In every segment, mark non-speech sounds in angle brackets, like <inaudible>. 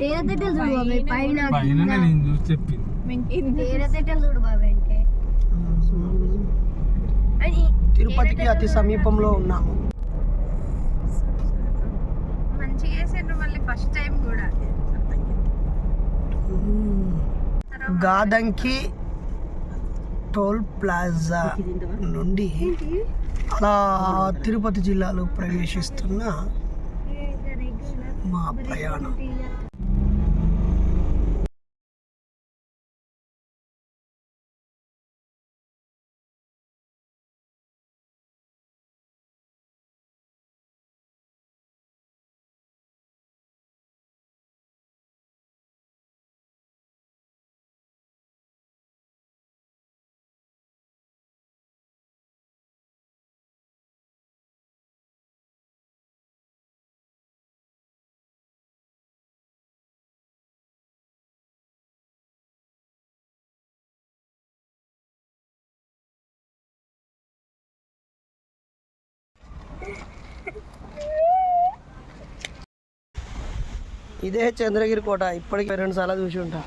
తేనెతెట్టెలు చూడు బాబాయ్ పైన పైన నేను చూసి చెప్పింది. తేనెతెట్టెలు చూడు బాబాయ్ అంటే. అని తిరుపతికి అతి సమీపంలో ఉన్నాము. మంచిగా వేసారు మళ్ళీ ఫస్ట్ టైం కూడా. గాదంకి టోల్ ప్లాజా నుండి అలా తిరుపతి జిల్లాలో ప్రవేశిస్తున్న మా ప్రయాణం. ఇదే చంద్రగిరి కోట ఇప్పటికి రెండు సార్లు చూసి ఉంటా.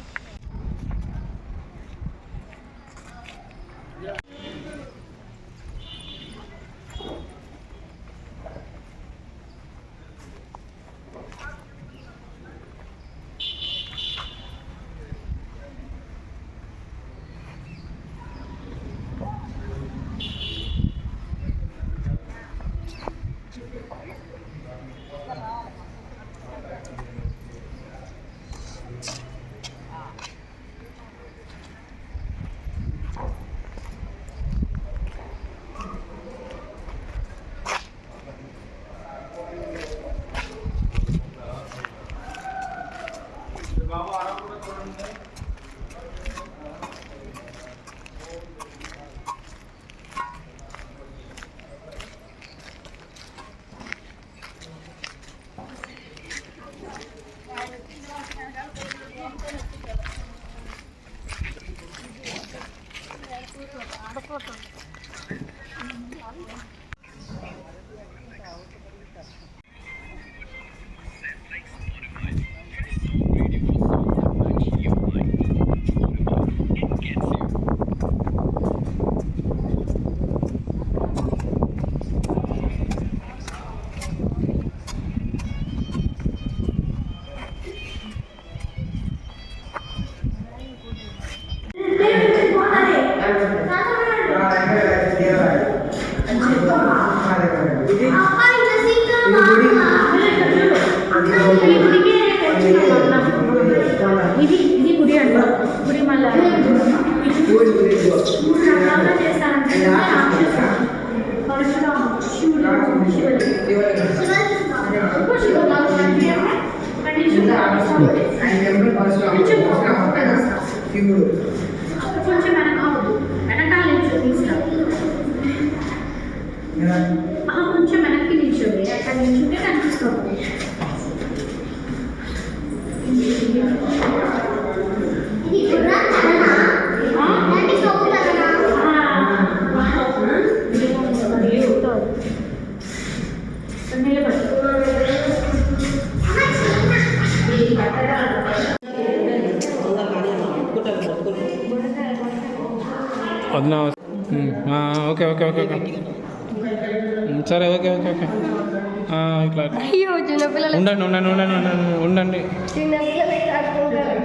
ఉండండి ఉండండి ఉండండి ఉండండి ఉండండి.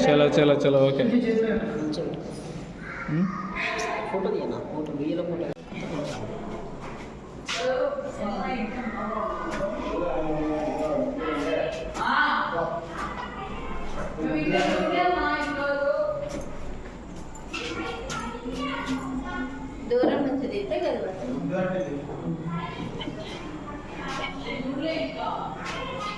చలో చలో చలో ఓకే. ఉమ్, ఫోటో తీయనా?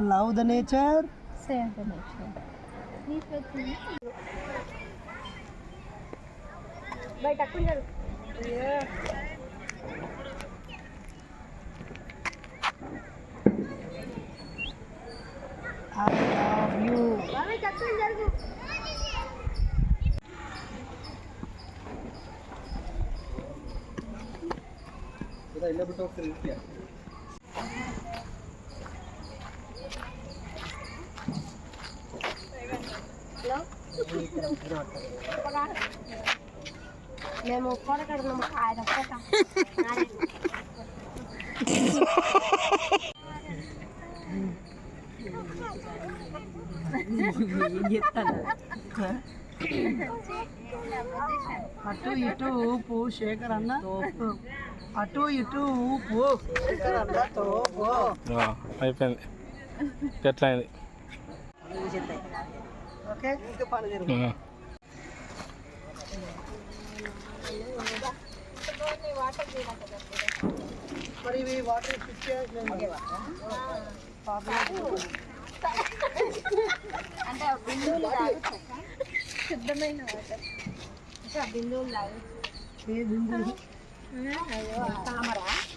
అక్కడ ఉండి తీస్తే నువ్వు ఇట్లా వచ్చేది కాదు. ఫోటో తీస్తాను లవ్ ద నేచర్ బయట అక్కడ ఐ లవ్ యూ బాబాయ్ తక్కువ మేము ఫోటో కడుతున్నాము ఆయన అటు ఇటు ఊపు శేఖర్ అన్న. అటు ఇటు ఊపు. శేఖర్ అన్న తోపు. ఆ, అయిపోయింది. ఎట్లా అయింది ఓకే? ఇంకా పని జరుగు మరి ఇవి వాటర్ ఫిట్ చేయాలి అంటే ఆ బిందువులు తాగొచ్చా శుద్ధమైన వాటర్ అంటే ఆ బిందువులు తాగొచ్చు అయ్యో తామరా.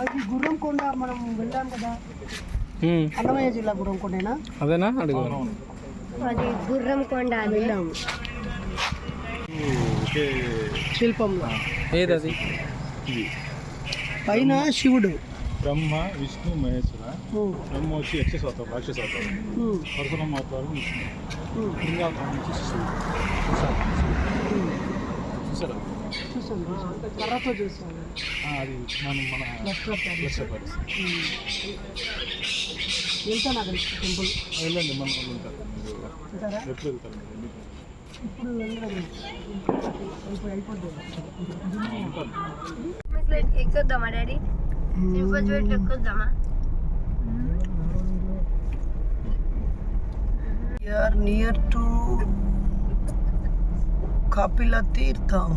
అది గుర్రం కొండ మనం వెళ్ళాం కదా ఉమ్, అన్నమయ్య జిల్లా గుర్రం కొండేనా అదేనా? అడుగు. అది గుర్రం కొండ అది. వెళ్ళాము శిల్పంలో. ఏది అది పైన శివుడు. బ్రహ్మ విష్ణు మహేశ్వర. బ్రహ్మ వచ్చి యక్షస్ అవుతారు రాక్షస అవుతారు ఉమ్, పరశురామ అవతారం విష్ణు. లింగావతారం శిశువు. చూసారా? అది మనం మన వెళ్తాను అక్కడికి టెంపుల్. వెళ్ళండి మన ఉంటారా ఎప్పుడు వెళ్తారు మీరు? ఇప్పుడు అయిపోతుంది ఎక్కుద్దామా డాడీ? సింపుల్ ఎక్కుద్దామా? నియర్ టు కపిల తీర్థం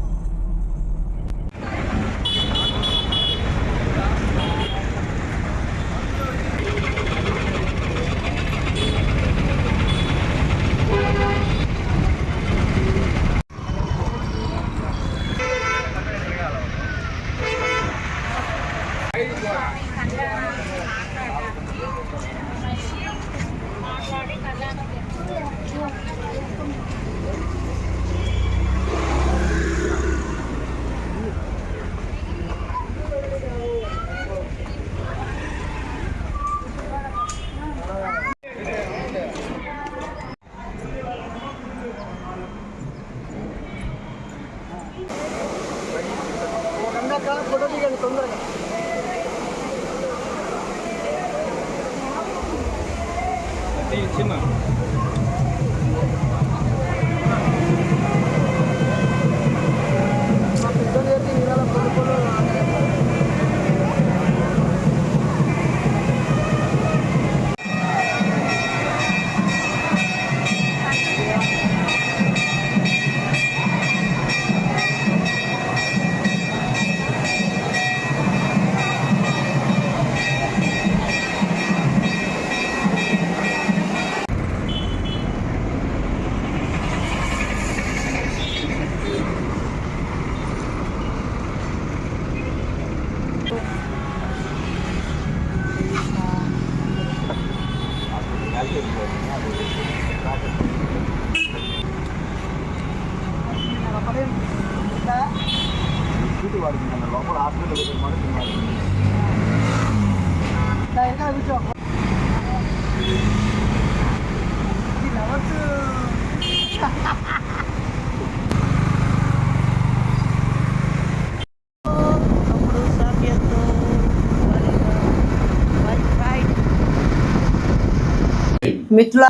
మిత్రుల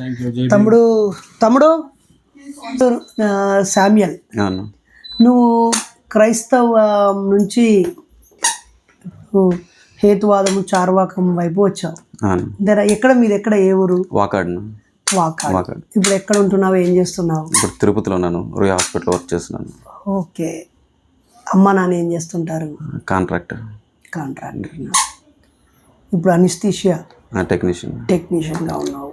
తమ్ముడు తమ్ముడు? శామ్యల్ అవును. నువ్వు క్రైస్తవం నుంచి హేతువాదము చార్వాకం వైపు వచ్చావు. ఎక్కడ మీది ఎక్కడ ఏ ఊరు? వాకాడ్. ఇప్పుడు ఎక్కడ ఉంటున్నావు? ఏం చేస్తున్నావు? ఇప్పుడు తిరుపతిలో ఉన్నాను. రోయ్ హాస్పిటల్ వర్క్ చేస్తున్నాను. ఓకే. అమ్మ నాన్న ఏం చేస్తుంటారు? కాంట్రాక్టర్. కాంట్రాక్టర్ ఇప్పుడు అనిస్థిషియా. టెక్నీషియన్ టెక్నీషియన్గా ఉన్నావు.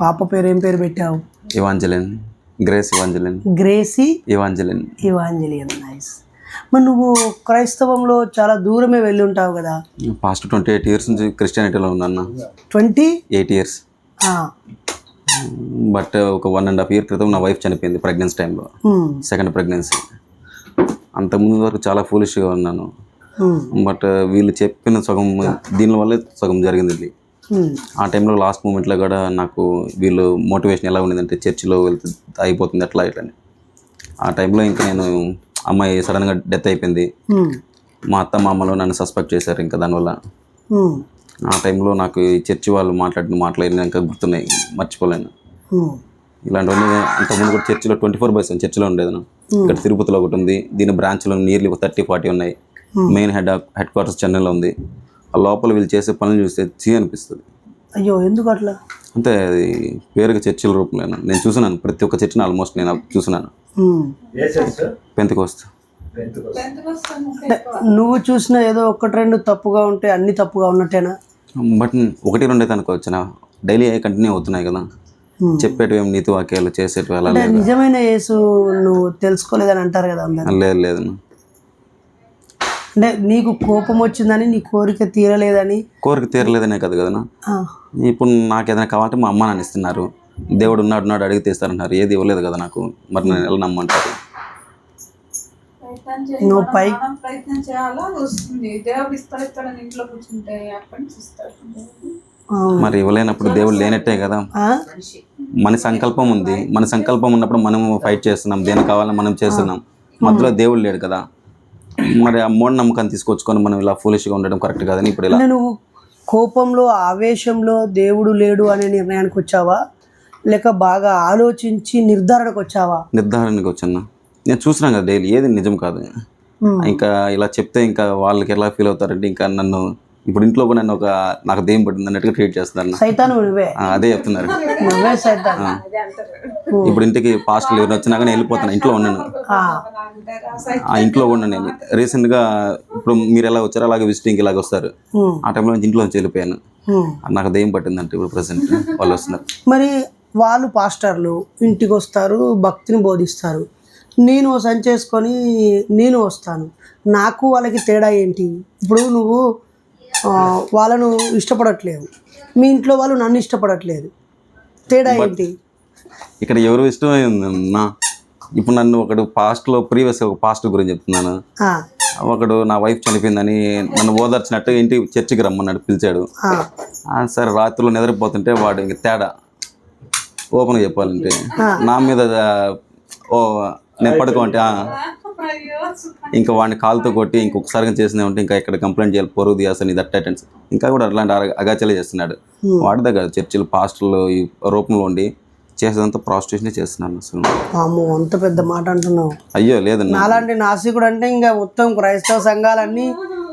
పాప పేరు ఏం పేరు పెట్టావు? Evangeline Grace Evangeline Gracie Evangeline Evangeline nice మరి నువ్వు క్రైస్తవంలో చాలా దూరమే వెళ్ళి ఉంటావు కదా పాస్ట్ ట్వంటీ ఎయిట్ ఇయర్స్ నుంచి క్రిస్టియానిటీలో ఉన్నాను ట్వంటీ ఎయిట్ ఇయర్స్ బట్ ఒక వన్ అండ్ హాఫ్ ఇయర్ క్రితం నా వైఫ్ చనిపోయింది ప్రెగ్నెన్సీ టైంలో సెకండ్ ప్రెగ్నెన్సీ అంతకుముందు వరకు చాలా ఫూలిష్గా ఉన్నాను. బట్ వీళ్ళు చెప్పిన సగం దీనివల్లే సగం జరిగింది ఆ టైంలో లాస్ట్ మూమెంట్లో కూడా నాకు వీళ్ళు మోటివేషన్ ఎలా ఉండేదంటే చర్చిలో వెళ్తే అయిపోతుంది అట్లా ఇట్లని. ఆ టైంలో ఇంకా నేను అమ్మాయి సడన్గా డెత్ అయిపోయింది. మా అత్త మామలో నన్ను సస్పెక్ట్ చేశారు ఇంకా దానివల్ల. ఆ టైంలో నాకు ఈ చర్చి వాళ్ళు మాట్లాడిన మాటలు ఇంకా గుర్తున్నాయి మర్చిపోలేను. ఇలాంటివన్నీ అంతకుముందు కూడా చర్చిలో ట్వంటీ ఫోర్ బై సెవెన్ చర్చిలో ఉండేది ఇక్కడ తిరుపతిలో ఒకటి ఉంది దీని బ్రాంచ్లో నియర్లీ థర్టీ ఫార్టీ ఉన్నాయి. మెయిన్ హెడ్ హెడ్ క్వార్టర్స్ చెన్నైలో ఉంది. ఆ లోపల వీళ్ళు చేసే పనులు చూస్తే చీ అనిపిస్తుంది. అయ్యో ఎందుకు అట్లా? అంటే అది వేరుగా చర్చిల రూపంలో నేను చూసినాను ప్రతి ఒక్క చర్చిని ఆల్మోస్ట్ నేను చూసినాను. పెంతకోస్తు. అంటే నువ్వు చూసిన ఏదో ఒకటి రెండు తప్పుగా ఉంటే అన్ని తప్పుగా ఉన్నట్టేనా? బట్ ఒకటి రెండు అయితే అనుకోవచ్చు డైలీ కంటిన్యూ అవుతున్నాయి కదా. చెప్పేటివి ఏం నీతి వాక్యాలు చేసేటివి అలా నిజమైన యేసు నువ్వు తెలుసుకోలేదని అంటారు కదా అందరు. లేదు లేదు అంటే నీకు కోపం వచ్చిందని నీ కోరిక తీరలేదని? కోరిక తీరలేదనే కదా కదనా? ఇప్పుడు నాకు ఏదైనా కావాలంటే మా అమ్మ నాన్న ఇస్తున్నారు. దేవుడు ఉన్నాడు ఉన్నాడు అడిగితే ఇస్తారంటారు ఏది ఇవ్వలేదు కదా నాకు. మరి నేను ఎలా నమ్మంటారు? నువ్వు పై ప్రయత్నం చేయాలా? వస్తుంది. దేవుడు ఇస్తాడు ఇస్తాడని ఇంట్లో కూర్చుంటే అప్పటి నుంచి ఇస్తాడు. ఆ, మరి ఇవ్వలేనప్పుడు దేవుడు లేనట్టే కదా? మన సంకల్పం ఉంది. మన సంకల్పం ఉన్నప్పుడు మనం ఫైట్ చేస్తున్నాం. దేని కావాలని మనం చేస్తున్నాం. మధ్యలో దేవుడు లేడు కదా? మరి ఆ మూఢ నమ్మకాన్ని తీసుకొచ్చుకొని మనం ఇలా ఫూలిష్గా ఉండడం కరెక్ట్ కాదని ఇప్పుడు ఇలా నువ్వు కోపంలో ఆవేశంలో దేవుడు లేడు అనే నిర్ణయానికి వచ్చావా? లేక బాగా ఆలోచించి నిర్ధారణకు వచ్చావా? నిర్ధారణకు వచ్చాను. నేను చూసినాను కదా డైలీ ఏది నిజం కాదు. ఇంకా ఇలా చెప్తే ఇంకా వాళ్ళకి ఎలా ఫీల్ అవుతారంటే ఇంకా నన్ను ఇప్పుడు ఇంట్లో కూడా నన్ను ఒక నాకు దెయ్యం పట్టింది అన్నట్టుగా ట్రీట్ చేస్తున్నారు సైతాను నువ్వే. అదే చెప్తున్నారు. నువ్వే సైతాన్. ఇప్పుడు ఇంటికి పాస్టర్లు ఎవరు వచ్చినా కానీ వెళ్ళిపోతాను ఇంట్లో ఉన్నాను. ఆ, ఆ ఇంట్లో ఉన్నాను నేను. రీసెంట్గా ఇప్పుడు మీరు ఎలా వచ్చారో అలాగే విజిటింగ్ ఇలాగ వస్తారు. ఆ టైంలో నుంచి ఇంట్లో నుంచి వెళ్ళిపోయాను. నాకు దెయ్యం పట్టిందంటే ఇప్పుడు ప్రజెంట్ వాళ్ళు వస్తున్నారు. మరి వాళ్ళు పాస్టర్లు ఇంటికి వస్తారు భక్తిని బోధిస్తారు. నేను ఓ సంచి చేసుకొని నేను వస్తాను. నాకు వాళ్ళకి తేడా ఏంటి? ఇప్పుడు నువ్వు వాళ్ళను ఇష్టపడట్లేదు. మీ ఇంట్లో వాళ్ళు నన్ను ఇష్టపడట్లేదు. తేడా ఏంటి? ఇక్కడ ఎవరు ఇష్టమై ఉందన్నా ఇప్పుడు నన్ను ఒకడు పాస్ట్లో ప్రీవియస్ ఒక పాస్ట్ గురించి చెప్తున్నాను. ఒకడు నా వైఫ్ చనిపోయిందని నన్ను ఓదార్చినట్టు ఇంటికి చర్చికి రమ్మన్నాడు పిలిచాడు. సరే రాత్రిలో నిద్రపోతుంటే వాడు ఇంక తేడా. ఓపెన్గా చెప్పాలంటే నా మీద ఓ నేను పడుకోంటే ఇంకా వాడిని కాలుతో కొట్టి ఇంకొకసారి చేసిన ఉంటే ఇంకా ఇక్కడ కంప్లైంట్ చేయాలి? పొరుగు తీయాల్సిన ఇది అటెండెన్స్ ఇంకా కూడా అట్లాంటి అగ- అగాచాలే చేస్తున్నాడు. వాడి దగ్గర చర్చిలు పాస్టర్లు ఈ రూపంలో ఉండి చేసేదంతా ప్రాస్టిట్యూషనే చేస్తున్నాను అసలు అమ్మో అంత పెద్ద మాట అంటున్నావు. అయ్యో లేదన్నా నాలాంటి నాసికుడు అంటే ఇంకా మొత్తం క్రైస్తవ సంఘాలన్నీ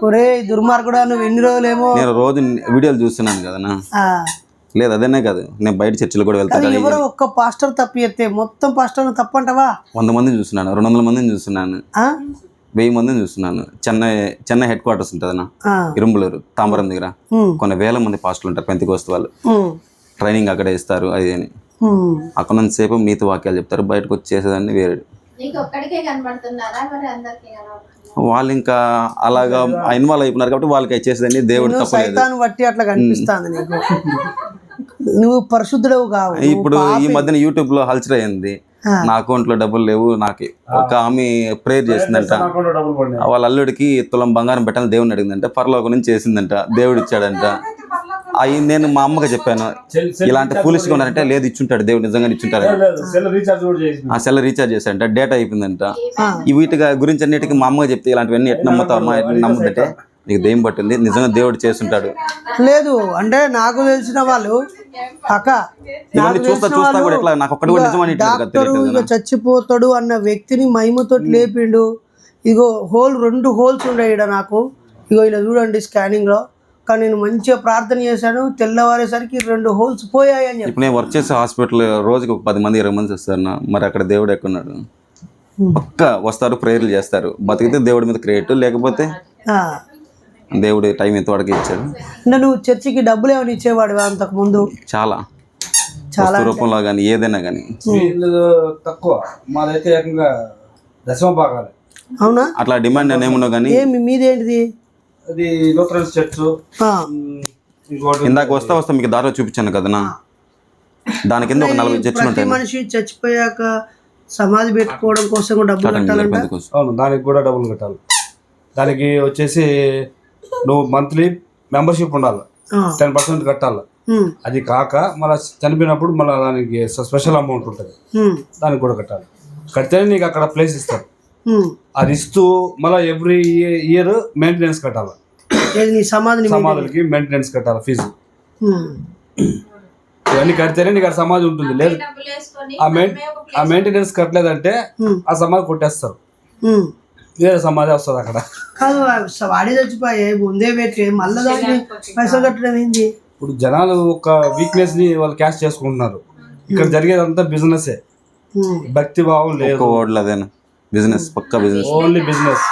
ఒరే దుర్మార్గుడు నువ్వు ఎన్ని రోజులేమో నేను రోజు వీడియోలు చూస్తున్నాను కదనా ఆ, లేదు అదేనే కాదు. నేను బయట చర్చిలు కూడా వెళ్తాను ఎవరో ఒక్క పాస్టర్ తప్పి ఎత్తే మొత్తం పాస్టర్లు తప్పంటావా? వంద మందిని చూస్తున్నాను రెండు వందల మందిని చూస్తున్నాను ఆ? వెయ్యి మందిని చూస్తున్నాను. చెన్నై చెన్నై హెడ్ క్వార్టర్స్ ఉంటుందన్న ఆ, ఇరుంబులూరు తాంబరం దగ్గర. కొన్ని వేల మంది పాస్టర్లు ఉంటారు పెంతికోస్తు వాళ్ళు. ట్రైనింగ్ అక్కడే ఇస్తారు అది అని. అక్కడ సేపు నీతి వాక్యాలు చెప్తారు బయటకు వచ్చి చేసేదాన్ని వేరే వాళ్ళు ఇంకా అలాగా ఇన్వాల్వ్ అయిపోయినారు కాబట్టి వాళ్ళకి చేసేదాన్ని దేవుడు నువ్వు తప్పలేదు. బట్టి అట్లా కనిపిస్తాంది నీకు. నువ్వు పరిశుద్ధుడవు కావు ఇప్పుడు ఈ మధ్యన యూట్యూబ్లో హల్చర్ అయింది. నా అకౌంట్లో డబ్బులు లేవు నాకు ఒక ఆమె ప్రేయర్ చేసిందంట. వాళ్ళ అల్లుడికి తులం బంగారం పెట్టాలని దేవుడిని అడిగిందంట పరలోకం నుంచి చేసిందంట దేవుడు ఇచ్చాడంట. అవి నేను మా అమ్మకి చెప్పాను ఇలాంటి ఫూలిష్గా ఉన్నారంటే లేదు ఇచ్చుంటాడు దేవుడు నిజంగా ఇచ్చుంటాడు. ఆ సెల్ రీఛార్జ్ చేశాడంట డేటా అయిపోయిందంట. ఈ వీటి గురించి అన్నిటికీ మా అమ్మకి చెప్తే ఇలాంటివన్నీ ఎట్లా నమ్ముతావమ్మా ఎట్లా నమ్ముదంటే నీకు దెయ్యం పట్టింది నిజంగా దేవుడు చేస్తుంటాడు. లేదు అంటే నాకు తెలిసిన వాళ్ళు అక్క ఇవన్నీ చూస్తా చూస్తా కూడా ఇట్లా నాకు ఒక్కటి కూడా నిజమని డాక్టరు చచ్చిపోతాడు అన్న వ్యక్తిని మహిమతో లేపిండు. ఇగో హోల్ రెండు హోల్స్ ఉన్నాయి ఈడ నాకు. ఇగో ఇలా చూడండి స్కానింగ్లో. కానీ నేను మంచిగా ప్రార్థన చేశాను. తెల్లవారేసరికి రెండు హోల్స్ పోయాయి అని చెప్పి. ఇప్పుడు నేను వర్క్ చేసే హాస్పిటల్ రోజుకి ఒక పది మంది ఇరవై మంది వస్తారు నా. మరి అక్కడ దేవుడు ఎక్కడున్నాడు? పక్క వస్తారు ప్రేయర్లు చేస్తారు. బతికితే దేవుడి మీద క్రియేట్ లేకపోతే ఆ. దేవుడు టైం ఎంతవరకు ఇచ్చాడు? అంటే నువ్వు చర్చికి డబ్బులు ఏమైనా ఇచ్చేవాడివా అంతకు ముందు చాలా చాలా రూపంలో కానీ ఏదైనా కానీ తక్కువ. మాదైతే ఏకంగా దశమ భాగాలే. అవునా? అట్లా డిమాండ్ నేను ఏమన్నా కానీ ఏమి మీదేంటిది? అది లూథరన్స్ చర్చ్. ఇందాక వస్తా వస్తా మీకు దారిలో చూపించాను కదనా దాని కింద ఒక నలభై చర్చలు ప్రతి ఉంటాయి మనిషి చచ్చిపోయాక సమాధి పెట్టుకోవడం కోసం కూడా డబ్బులు కట్టాలంట. అవును దానికి కూడా డబ్బులు కట్టాలి. దానికి వచ్చేసి నువ్వు మంత్లీ మెంబర్షిప్ ఉండాలి. టెన్ పర్సెంట్ కట్టాలి. అది కాక మళ్ళీ చనిపోయినప్పుడు మళ్ళీ దానికి స్పెషల్ అమౌంట్ ఉంటుంది. దానికి కూడా కట్టాలి. కడితేనే నీకు అక్కడ ప్లేస్ ఇస్తారు. అది ఇస్తూ మళ్ళీ ఎవ్రీ ఇయర్ మెయింటెనెన్స్ కట్టాలి. సమాధిని సమాధులకి మెయింటెనెన్స్ కట్టాలి ఫీజు ఇవన్నీ కడితేనే నీకు అక్కడ సమాధి ఉంటుంది. లేదు ఆ ఆ మెయింటెనెన్స్ కట్టలేదంటే ఆ సమాధి కొట్టేస్తారు. వేరే సమాధి వస్తుంది అక్కడ? కాదు ఆ వాడి చచ్చిపోయే ముందే పెట్టి మళ్ళీ దానికి పైసలు కట్టడం ఏంది? ఇప్పుడు జనాలు ఒక వీక్నెస్ని వాళ్ళు క్యాష్ చేసుకుంటున్నారు. ఇక్కడ జరిగేదంతా బిజినెస్ భక్తి భావం లేదు. అదేనా? బిజినెస్ పక్క బిజినెస్ ఓన్లీ బిజినెస్.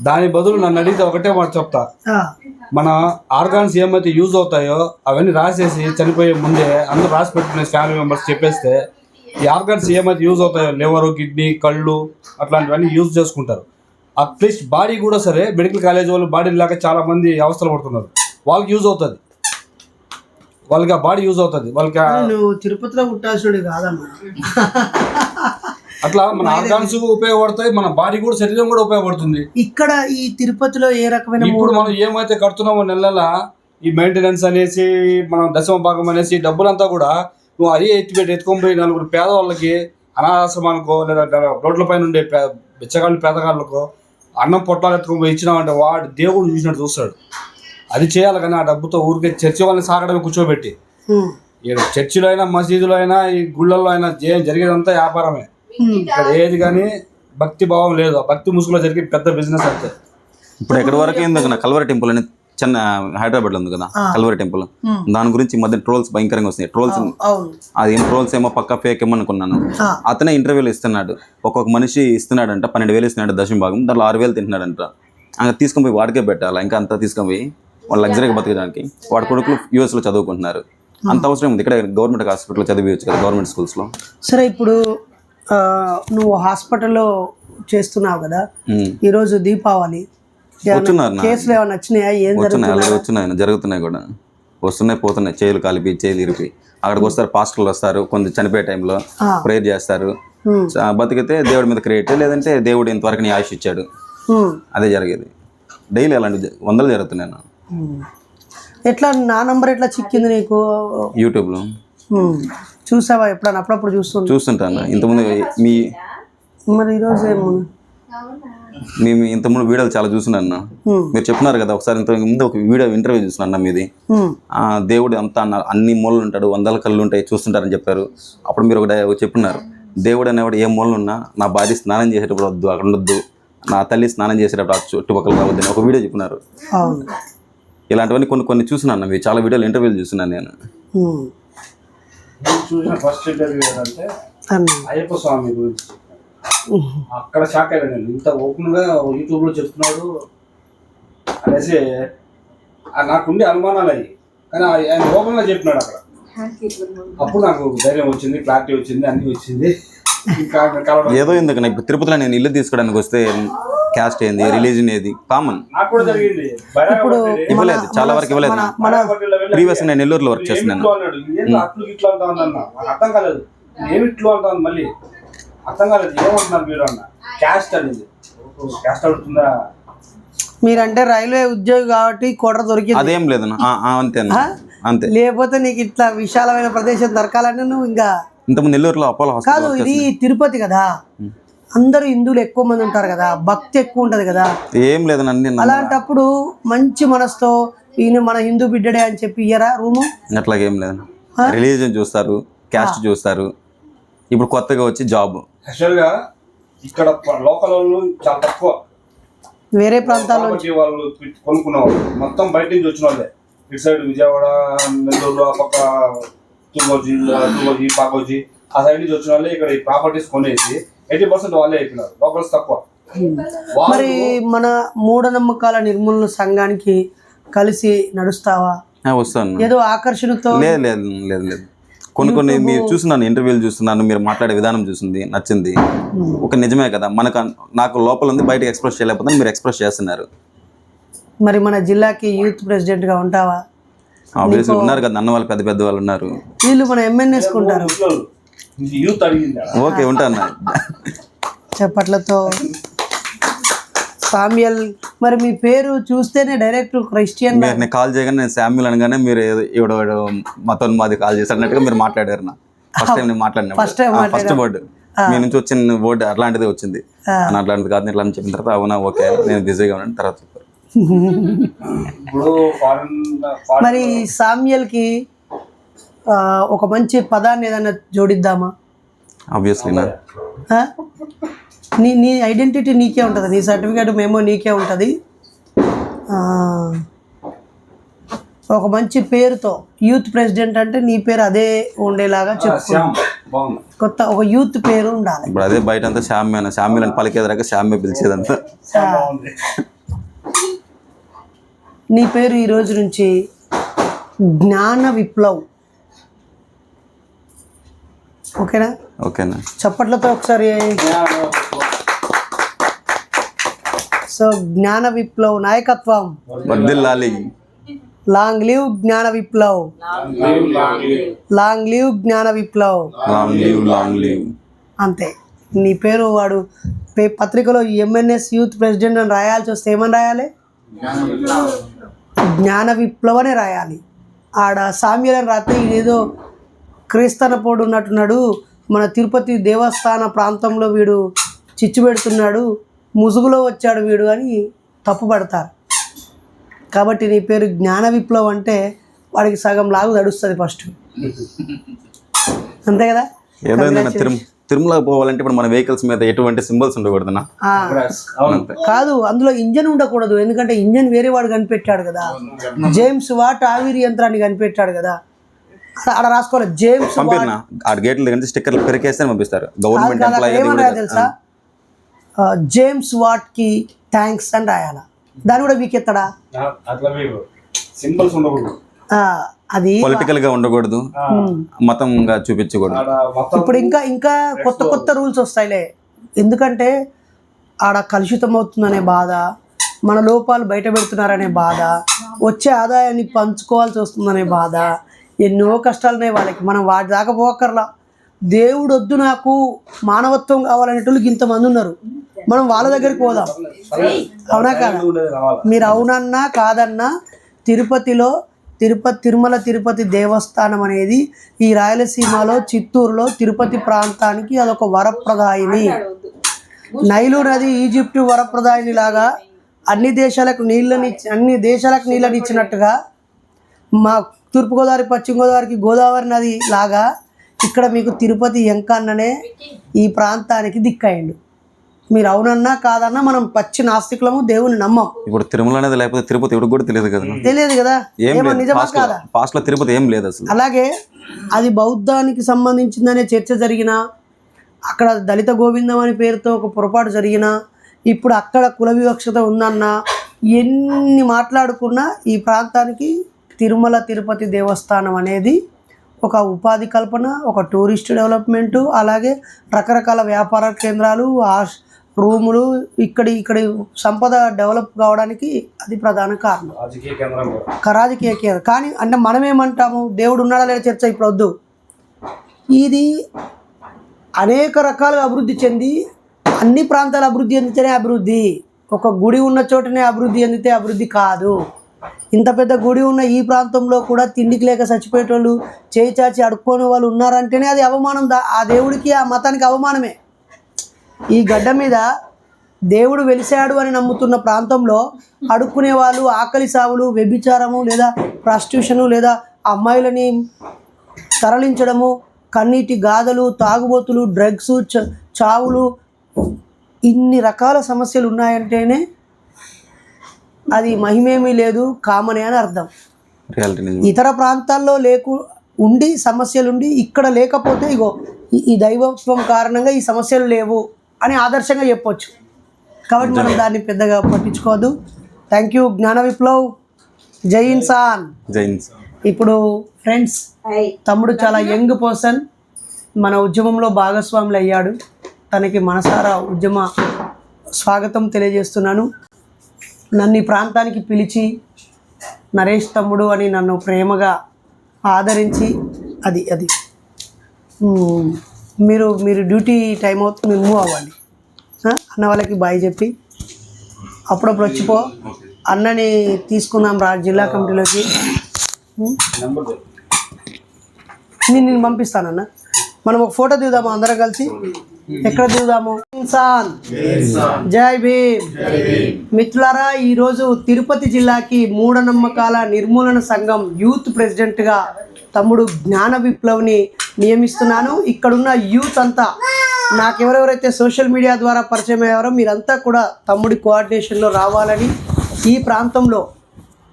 దాని బదులు నన్ను అడిగితే ఒకటే మాట చెప్తా. ఆ, మన ఆర్గాన్స్ ఏమైతే యూజ్ అవుతాయో అవన్నీ రాసేసి చనిపోయే ముందే అందరూ రాసి పెట్టుకునే ఫ్యామిలీ మెంబర్స్ చెప్పేస్తే ఈ ఆర్గాన్స్ ఏమైతే యూజ్ అవుతాయో లివర్ కిడ్నీ కళ్ళు అట్లాంటివన్నీ యూజ్ చేసుకుంటారు. అట్లీస్ట్ బాడీ కూడా సరే మెడికల్ కాలేజ్ వాళ్ళు బాడీ లేక చాలా మంది అవస్థలు పడుతున్నారు. వాళ్ళకి యూజ్ అవుతుంది. వాళ్ళకి ఆ బాడీ యూజ్ అవుతుంది. వాళ్ళకి నువ్వు తిరుపతిలో పుట్టాల్సినడు కాదమ్మా. అట్లా మన ఆర్గాన్స్ ఉపయోగపడతాయి మన బాడీ కూడా శరీరం కూడా ఉపయోగపడుతుంది. ఇక్కడ ఈ తిరుపతిలో ఏ రకమైన ఇప్పుడు మనం ఏమైతే కడుతున్నామో నెల నెల ఈ మెయింటెనెన్స్ అనేసి మనం దశమ భాగం అనేసి డబ్బులంతా కూడా నువ్వు అదే ఎత్తిపెట్టి ఎత్తుకొని పోయి నలుగురు పేదవాళ్ళకి అనాథాశ్రమానికో లేదా రోడ్ల పైన ఉండే బిచ్చగాళ్ళు పేదగాళ్ళకో అన్నం పొట్లాలు ఎత్తుకొని పోయి ఇచ్చినామంటే వాడు దేవుడు చూసినట్టు చూస్తాడు. అది చేయాలి కానీ ఆ డబ్బుతో ఊరికే చర్చి వాళ్ళని సాగడమే కూర్చోబెట్టి. చర్చిలో అయినా మసీదులో అయినా ఈ గుళ్ళల్లో అయినా జరిగేదంతా వ్యాపారమే. ఇక్కడ ఏది కానీ భక్తి భావం లేదు. ఆ భక్తి ముసుగులో జరిగే పెద్ద బిజినెస్ అంతే. ఇప్పుడు ఎక్కడి వరకు ఏందో నా కల్వరి టెంపుల్ అని చిన్న హైదరాబాద్లో ఉంది కదా కల్వరి టెంపుల్. దాని గురించి మధ్య ట్రోల్స్ భయంకరంగా వస్తున్నాయి. ట్రోల్స్ అవును. అది ఏం ట్రోల్స్ ఏమో పక్క ఫేక్ ఏమో అనుకున్నాను. అతనే ఇంటర్వ్యూలు ఇస్తున్నాడు. ఒక్కొక్క మనిషి ఇస్తున్నాడంట పన్నెండు వేలు ఇస్తున్నాడు దశమ భాగం. దాంట్లో ఆరు వేలు తింటున్నాడంట. ఇంకా తీసుకొని పోయి వాడికే పెట్టాలి? ఇంకా అంతా తీసుకొని పోయి వాళ్ళు లగ్జరీగా బతకడానికి వాడి కొడుకులు యూఎస్లో చదువుకుంటున్నారు. అంత అవసరం ఉంది ఇక్కడ గవర్నమెంట్ హాస్పిటల్లో చదివించు కదా గవర్నమెంట్ స్కూల్స్లో. సరే ఇప్పుడు నువ్వు హాస్పిటల్లో చేస్తున్నావు కదా. ఈరోజు దీపావళి. కేసులు ఏమైనా వచ్చినాయా? ఏం అలాగే వచ్చినాయి జరుగుతున్నాయి కూడా. వస్తున్నాయి పోతున్నాయి. చేతులు కలిపి చేతులు ఇరిపి. అక్కడికి వస్తారు పాస్టర్లు వస్తారు కొంత చనిపోయే టైంలో. ప్రేయర్ చేస్తారు. బతికితే దేవుడి మీద క్రియేట్ లేదంటే దేవుడు ఇంతవరకు నీ ఆయుష్ ఇచ్చాడు. అదే జరిగేది. డైలీ అలాంటి వందలు జరుగుతున్నాయి. ఎట్లా నా నంబర్ ఎట్లా చిక్కింది నీకు? యూట్యూబ్లో. చూసావా ఎప్పుడన్నా? అప్పుడప్పుడు చూస్తుంటా. చూస్తుంటాను. ఇంతకుముందు మీ మరి ఈరోజు ఏమో. మేము ఇంతకుముందు వీడియోలు చాలా. ఉమ్, మీరు చెప్తున్నారు కదా ఒకసారి ఇంత ముందు ఒక వీడియో ఇంటర్వ్యూ అన్న మీది. దేవుడు అంతా అన్న అన్ని మూలలు ఉంటాడు వందల కళ్ళు ఉంటాయి చూస్తుంటారని చెప్పారు. అప్పుడు మీరు ఒక డై- చెప్పున్నారు దేవుడు అనేవాడు ఏ మూలలు ఉన్నా నా భార్య స్నానం చేసేటప్పుడు వద్దు అక్కడ ఉండొద్దు నా తల్లి స్నానం చేసేటప్పుడు చుట్టుపక్కల రావద్దని ఒక వీడియో చెప్పినారు. ఇలాంటివన్నీ కొన్ని కొన్ని చూస్తున్నాను అవి చాలా వీడియోలు ఇంటర్వ్యూలు చూస్తున్నాను నేను. చూసిన ఫస్ట్ ఇంటర్వ్యూ ఏంటంటే అయ్యప్ప స్వామి గురించి అక్కడ షాక్ అయ్యాను నేను ఇంత ఓపెన్గా యూట్యూబ్లో చెప్తున్నాడు అనేసి నాకుండే అనుమానాలు అయ్యి. కానీ ఆయన ఓపెన్గా చెప్పినాడు అక్కడ. అప్పుడు నాకు ధైర్యం వచ్చింది క్లారిటీ వచ్చింది అన్ని వచ్చింది. ఏదో ఎందుకు ఇప్పుడు తిరుపతిలో నేను ఇల్లు తీసుకోవడానికి వస్తే క్యాస్ట్ ఏంది రిలీజన్ ఏది? కామన్ నాకు కూడా జరిగింది. ఇప్పుడు ఇవ్వలేదు చాలా వరకు ఇవ్వలేదు. మన ప్రీవియస్ నేను నెల్లూరులో వర్క్ చేస్తున్నాను. అన్నాడు? ఇదేంటి అట్లు ఇట్లా అంటా ఉందన్న? నాకు అర్థం కాలేదు. ఏమి ఇట్లు అంటాను మళ్ళీ? అర్థం కాలేదు. ఏమంటున్నారు మీరు అన్న? క్యాస్ట్ అనేది. క్యాస్ట్ అడుగుతుందా మీరంటే రైల్వే ఉద్యోగి కాబట్టి కొట్ర దొరికింది. అదేం లేదు అంతే? అంతే. లేకపోతే నీకు ఇట్లా విశాలమైన ప్రదేశం దొరకాలంటే నువ్వు ఇంకా ఇంతకుముందు నెల్లూరులో అపోలో కాదు ఇది తిరుపతి కదా. అందరూ హిందువులు ఎక్కువ మంది ఉంటారు కదా భక్తి ఎక్కువ ఉంటది కదా. ఏం లేదు అన్ని అలాంటప్పుడు మంచి మనసుతో ఈయన మన హిందూ బిడ్డడే అని చెప్పి ఇయ్యరా రూము? అట్లాగేం ఏం లేదు. రిలీజియన్ చూస్తారు క్యాస్ట్ చూస్తారు. ఇప్పుడు కొత్తగా వచ్చి జాబ్. యాక్చువల్గా ఇక్కడ లోకల్ వాళ్ళు చాలా తక్కువ. వేరే ప్రాంతాల్లో వాళ్ళు పెట్టి కొనుక్కున్న వాళ్ళు మొత్తం బయట నుంచి వచ్చిన వాళ్ళే. ఇటు సైడ్ విజయవాడ నెల్లూరు ఆ పక్క తుంగోజీ తుంగోజీ పాకోజీ ఆ సైడ్ నుంచి వచ్చిన వాళ్ళే ఇక్కడ ఈ ప్రాపర్టీస్ కొనేసి ఎయిటీ పర్సెంట్ వాళ్ళే అయిపోయినారు. లోకల్స్ తక్కువ. మరి మన మూఢనమ్మకాల నిర్మూలన సంఘానికి కలిసి నడుస్తావా? వస్తాను. ఏదో ఆకర్షణతో? లేదు లేదు లేదు లేదు. కొన్ని కొన్ని మీరు చూస్తున్నాను ఇంటర్వ్యూలు చూస్తున్నాను మీరు మాట్లాడే విధానం చూసింది నచ్చింది. ఒక నిజమే కదా మనకు నాకు లోపల ఉంది బయటకు ఎక్స్ప్రెస్ చేయలేకపోతే మీరు ఎక్స్ప్రెస్ చేస్తున్నారు. మరి మన జిల్లాకి యూత్ ప్రెసిడెంట్గా ఉంటావా? ఉన్నారు కదా అన్న వాళ్ళు పెద్ద పెద్ద వాళ్ళు ఉన్నారు. వీళ్ళు మన ఎమ్మెన్యేసుకుంటారు యూత్ అడిగింది ఓకే ఉంటాను. చప్పట్లతో. సామ్యల్ మరి మీ పేరు చూస్తేనే డైరెక్ట్ క్రిస్టియన్ మీరు నేను కాల్ చేయగానే నేను శామ్యుల్ అనగానే మీరు ఈవిడ మతం మాది కాల్ చేశారన్నట్టుగా మీరు మాట్లాడారు నా. ఫస్ట్ టైం నేను మాట్లాడిన First time ఫస్ట్. వర్డ్ మీ నుంచి వచ్చిన వర్డ్ అట్లాంటిది వచ్చింది. అట్లాంటిది కాదు ఇట్లా అని చెప్పిన తర్వాత అవునా ఓకే నేను బిజీగా ఉన్నాను తర్వాత చెప్పారు ఫారెన్ మరి సామ్యల్కి ఒక మంచి పదాన్ని ఏదైనా జోడిద్దామా? ఆబ్వియస్లీ నా? నీ నీ ఐడెంటిటీ నీకే ఉంటుంది. నీ సర్టిఫికేట్ మేమో నీకే ఉంటుంది. ఆ, ఒక మంచి పేరుతో యూత్ ప్రెసిడెంట్ అంటే నీ పేరు అదే ఉండేలాగా బాగుంది. కొత్త ఒక యూత్ పేరు ఉండాలి. ఇప్పుడు అదే బయట అంతా శామ్య శామ్యుల్ అని పలికేదాకా శామ్య పిలిచేదంతా నీ పేరు ఈ రోజు నుంచి జ్ఞాన విప్లవ్. ఓకేనా? ఓకేనా? చప్పట్లతో ఒకసారి సో జ్ఞాన విప్లవ్ నాయకత్వం. లాంగ్ లివ్ జ్ఞాన Viplav. Long live Gyana Viplav. Long live long live. అంతే. నీ పేరు వాడు. పత్రికలో ఎంఎన్ఎస్ యూత్ ప్రెసిడెంట్ అని రాయాల్సి వస్తే ఏమని రాయాలి? జ్ఞాన విప్లవ్ అనే రాయాలి. ఆడ సామ్యులని రాస్తే ఇదేదో క్రీస్తన పోడు ఉన్నట్టున్నాడు మన తిరుపతి దేవస్థాన ప్రాంతంలో వీడు చిచ్చు పెడుతున్నాడు. ముసుగులో వచ్చాడు వీడు అని తప్పుపడతారు కాబట్టి నీ పేరు జ్ఞాన విప్లవ్ అంటే వాడికి సగం లాగు తడుస్తుంది ఫస్ట్. అంతే కదా? ఏదైనా తిరుమ తిరుమలకు పోవాలంటే ఇప్పుడు మన వెహికల్స్ మీద ఎటువంటి సింబల్స్ అంతే. కాదు అందులో ఇంజన్ ఉండకూడదు. ఎందుకంటే ఇంజన్ వేరే వాడు కనిపెట్టాడు కదా. జేమ్స్ వాట్ ఆవిరి యంత్రాన్ని కనిపెట్టాడు కదా. అక్కడ- రాసుకోవాలి జేమ్స్ ఆ గేట్ల దగ్గర స్టిక్కర్లు పెరికేస్తే పంపిస్తారు. గవర్నమెంట్ ఎంప్లాయీ తెలుసా? ఆ, జేమ్స్ వాట్కి థ్యాంక్స్ అని రాయాల దాన్ని కూడా వీకెత్తడా? సింబల్స్ ఉండకూడదు. ఆ, అది పొలిటికల్గా ఉండకూడదు. మతంగా చూపించకూడదు. ఇప్పుడు ఇంకా ఇంకా కొత్త కొత్త రూల్స్ వస్తాయిలే. ఎందుకంటే ఆడ కలుషితం అవుతుందనే బాధ మన లోపాలు బయట పెడుతున్నారనే బాధ వచ్చే ఆదాయాన్ని పంచుకోవాల్సి వస్తుందనే బాధ ఎన్నో కష్టాలున్నాయి వాళ్ళకి. మనం వాటి దాకా పోకర్లా దేవుడు వద్దు నాకు మానవత్వం కావాలనేటోళ్ళకి ఇంతమంది ఉన్నారు. మనం వాళ్ళ దగ్గరికి పోదాం. అవునా కాదా? మీరు అవునన్నా కాదన్నా తిరుపతిలో తిరుపతి తిరుమల తిరుపతి దేవస్థానం అనేది ఈ రాయలసీమలో చిత్తూరులో తిరుపతి ప్రాంతానికి అదొక వరప్రదాయిని. నైలు నది ఈజిప్టు వరప్రదాయిని లాగా అన్ని దేశాలకు నీళ్ళని అన్ని దేశాలకు నీళ్ళని ఇచ్చినట్టుగా మా తూర్పుగోదావరి పశ్చిమ గోదావరికి గోదావరి నది లాగా ఇక్కడ మీకు తిరుపతి ఎంకన్ననే ఈ ప్రాంతానికి దిక్కయిండు మీరు అవునన్నా కాదన్నా మనం పచ్చి నాస్తికులము దేవుని నమ్మం. ఇప్పుడు తిరుమల అనేది లేకపోతే తిరుపతి ఎవరికి కూడా తెలియదు కదా? తెలియదు కదా? ఏమో నిజమా కాదా? పాస్ట్లో తిరుపతి ఏం లేదు అసలు. అలాగే అది బౌద్ధానికి సంబంధించిందనే చర్చ జరిగిన అక్కడ దళిత గోవిందం అనే పేరుతో ఒక పొరపాటు జరిగిన ఇప్పుడు అక్కడ కుల వివక్షత ఉందన్న ఎన్ని మాట్లాడుకున్నా ఈ ప్రాంతానికి తిరుమల తిరుపతి దేవస్థానం అనేది ఒక ఉపాధి కల్పన ఒక టూరిస్ట్ డెవలప్మెంటు అలాగే రకరకాల వ్యాపార కేంద్రాలు రూములు ఇక్కడి ఇక్కడి సంపద డెవలప్ కావడానికి అది ప్రధాన కారణం. రాజకీయ కేంద్రం కూడా. రాజకీయ కేంద్రం కానీ అంటే మనం ఏమంటాము దేవుడు ఉన్నాడా లేదా చర్చ ఇప్పుడు వద్దు. ఇది అనేక రకాలుగా అభివృద్ధి చెంది అన్ని ప్రాంతాలు అభివృద్ధి చెందితేనే అభివృద్ధి. ఒక గుడి ఉన్న చోటనే అభివృద్ధి చెందితే అభివృద్ధి కాదు. ఇంత పెద్ద గుడి ఉన్న ఈ ప్రాంతంలో కూడా తిండికి లేక చచ్చిపోయేటోళ్ళు చేయి చాచి అడుక్కోని వాళ్ళు ఉన్నారంటేనే అది అవమానం దా- ఆ దేవుడికి ఆ మతానికి అవమానమే. ఈ గడ్డ మీద దేవుడు వెలిశాడు అని నమ్ముతున్న ప్రాంతంలో అడుక్కునే వాళ్ళు ఆకలి సావులు వ్యభిచారము లేదా ప్రాస్టిట్యూషను లేదా అమ్మాయిలని తరలించడము కన్నీటి గాథలు తాగుబోతులు డ్రగ్స్ చ- చావులు ఇన్ని రకాల సమస్యలు ఉన్నాయంటేనే అది మహిమేమీ లేదు కామనే అని అర్థం. ఇతర ప్రాంతాల్లో లేకు ఉండి సమస్యలు ఉండి ఇక్కడ లేకపోతే ఇగో ఈ- దైవత్వం కారణంగా ఈ సమస్యలు లేవు అని ఆదర్శంగా చెప్పొచ్చు. కాబట్టి మనం దాన్ని పెద్దగా పట్టించుకోవద్దు. థ్యాంక్ యూ జ్ఞాన విప్లవ్. జై ఇన్సాన్. జైన్స్ ఇప్పుడు ఫ్రెండ్స్ తమ్ముడు చాలా యంగ్ పర్సన్. మన ఉద్యమంలో భాగస్వాములు అయ్యాడు తనకి మనసారా ఉద్యమ స్వాగతం తెలియజేస్తున్నాను. నన్ను ఈ ప్రాంతానికి పిలిచి నరేష్ తమ్ముడు అని నన్ను ప్రేమగా ఆదరించి అది అది. మీరు మీరు డ్యూటీ టైం అవుతుంది మీరు మూవ్ అవ్వండి? అన్న వాళ్ళకి బాయ్ చెప్పి అప్పుడప్పుడు వచ్చిపో అన్నని తీసుకుందాం రా జిల్లా కమిటీలోకి. నేను నేను పంపిస్తానన్న మనం ఒక ఫోటో దిగుదాము అందరం కలిసి ఎక్కడ దిగుదాము? ఇన్సాన్. జై భీమ్. మిత్రులారా ఈరోజు తిరుపతి జిల్లాకి మూఢనమ్మకాల నిర్మూలన సంఘం యూత్ ప్రెసిడెంట్గా తమ్ముడు జ్ఞాన విప్లవ్ని నియమిస్తున్నాను. ఇక్కడున్న యూత్ అంతా నాకెవరెవరైతే సోషల్ మీడియా ద్వారా పరిచయం అయ్యారో మీరంతా కూడా తమ్ముడి కోఆర్డినేషన్లో రావాలని ఈ ప్రాంతంలో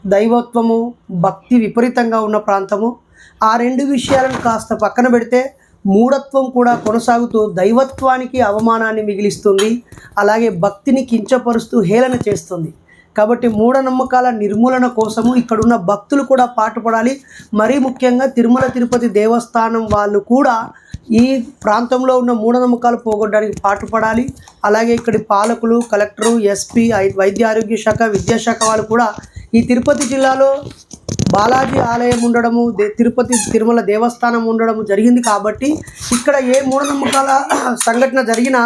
దైవత్వము భక్తి విపరీతంగా ఉన్న ప్రాంతము. ఆ రెండు విషయాలను కాస్త పక్కన పెడితే మూఢత్వం కూడా కొనసాగుతూ దైవత్వానికి అవమానాన్ని మిగిలిస్తుంది. అలాగే భక్తిని కించపరుస్తూ హేళన చేస్తుంది. కాబట్టి మూఢనమ్మకాల నిర్మూలన కోసము ఇక్కడున్న భక్తులు కూడా పాటుపడాలి మరీ ముఖ్యంగా తిరుమల తిరుపతి దేవస్థానం వాళ్ళు కూడా ఈ ప్రాంతంలో ఉన్న మూఢనమ్మకాలు పోగొట్టడానికి పాటుపడాలి అలాగే ఇక్కడి పాలకులు కలెక్టరు ఎస్పీ ఐ- వైద్య ఆరోగ్య శాఖ విద్యాశాఖ వాళ్ళు కూడా ఈ తిరుపతి జిల్లాలో బాలాజీ ఆలయం ఉండడము దే- తిరుపతి తిరుమల దేవస్థానం ఉండడము జరిగింది కాబట్టి ఇక్కడ ఏ మూఢనమ్మకాల <clears throat> సంఘటన జరిగినా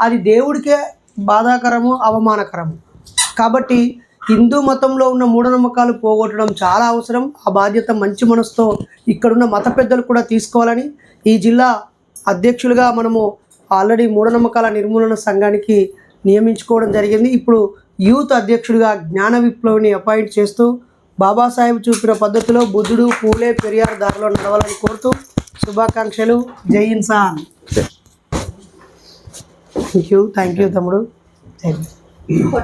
అది దేవుడికే బాధాకరము అవమానకరము. కాబట్టి హిందూ మతంలో ఉన్న మూఢనమ్మకాలు పోగొట్టడం చాలా అవసరం. ఆ బాధ్యత మంచి మనసుతో ఇక్కడున్న మత పెద్దలు కూడా తీసుకోవాలని ఈ జిల్లా అధ్యక్షులుగా మనము ఆల్రెడీ మూఢనమ్మకాల నిర్మూలన సంఘానికి నియమించుకోవడం జరిగింది. ఇప్పుడు యూత్ అధ్యక్షుడిగా జ్ఞాన విప్లవిని అపాయింట్ చేస్తూ బాబాసాహెబ్ చూపిన పద్ధతిలో బుద్ధుడు పూలే పెరియార్ దారిలో నడవాలని కోరుతూ శుభాకాంక్షలు. జై ఇన్సాన్. థ్యాంక్ యూ థ్యాంక్ యూ తమ్ముడు. Thank you